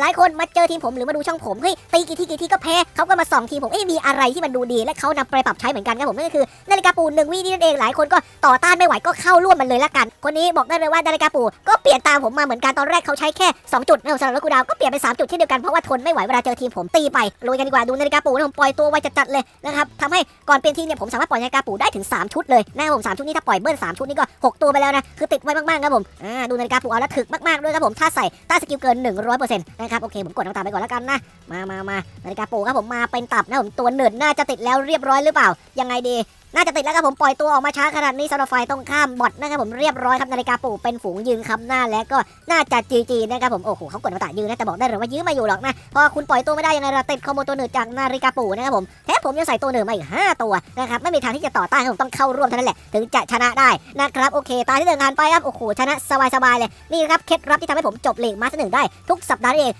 หลายคนมาเจอทีมผมหรือมาดูช่องผมเฮ้ยตีกี่ทีกี่ทีก็แพ้เขาก็มาส่องทีมผมเอ้ยมีอะไรที่มันดูดี และเขานำไปปรับใช้เหมือนกันครับผมนั่นก็คือนาฬิกาปูหนึ่งวินี่นั่นเองหลายคนก็ต่อต้านไม่ไหวก็เข้าร่วมมันเลยละกัน คนนี้บอกได้เลยว่านาฬิกาปูก็เปลี่ยนตามผมมาเหมือนกันตอนแรกเขาใช้แค่ 2 จุดนะสำหรับกูดาวก็เปลี่ยนเป็น3จุดเช่นเดียวกันเพราะว่าทนไม่ไหวเวลาเจอทีมผมตีไปลุยกันดีกว่าดูนาฬิกาปูนะผมปล่อยตัวไวจัดๆเลยนะครับทำให้ก่อนเปลี่ยนทีมเนี่ยผมสามารถปล่อยนาฬิกาปูได้ถึง 3 ชุดเลยนะครับผมสชุดนี้ถ้าปล่อยเบิ้ลสชุดนี้ก็ 6 ตัวไปแล้วนะคือติดไว้มากๆครับผมอ่าดูนาฬิกาปูเอาแล้วถึกมากๆด้วยครับผมถ้าใส่ต้าสกิลเกิน 100%นะครับโอเคผมกดน้ำตาไปก่อนแล้วกันนะมามามานาฬิกาปูครับผมมาเป็นตับนะผมตัวเนิร์ดน่าจะติดแล้วเรียบร้อยหรือเปล่า ยังไงดี น่าจะติดแล้วครับผมปล่อยตัวออกมาช้าขนาดนี้สำหรับไฟตรงข้ามบอทนะครับผมเรียบร้อยครับนาฬิกาปูเป็นฝูงยืนคำหน้าและก็น่าจะจีจีนะครับผมโอ้โหเขากดมาตะยืนนะแต่บอกได้เลยว่ายื้อมาอยู่หรอกนะพราะคุณปล่อยตัวไม่ได้ยังไงเราติดคอมโบตัวหนึ่งจากนาฬิกาปูนะครับผมแถมผมยังใส่ตัวหนึ่งมาอีกห้าตัวนะครับไม่มีทางที่จะต่อต้านผมต้องเข้าร่วมเท่านั้นแหละถึงจะชนะได้นะครับโอเค ตาที่เดินผ่านไปครับโอ้โหชนะสบายๆเลยนี่ครับเคล็ดลับที่ทำให้ผมจบลีกมาสหนึ่งได้ทุกสัปดาห์เอง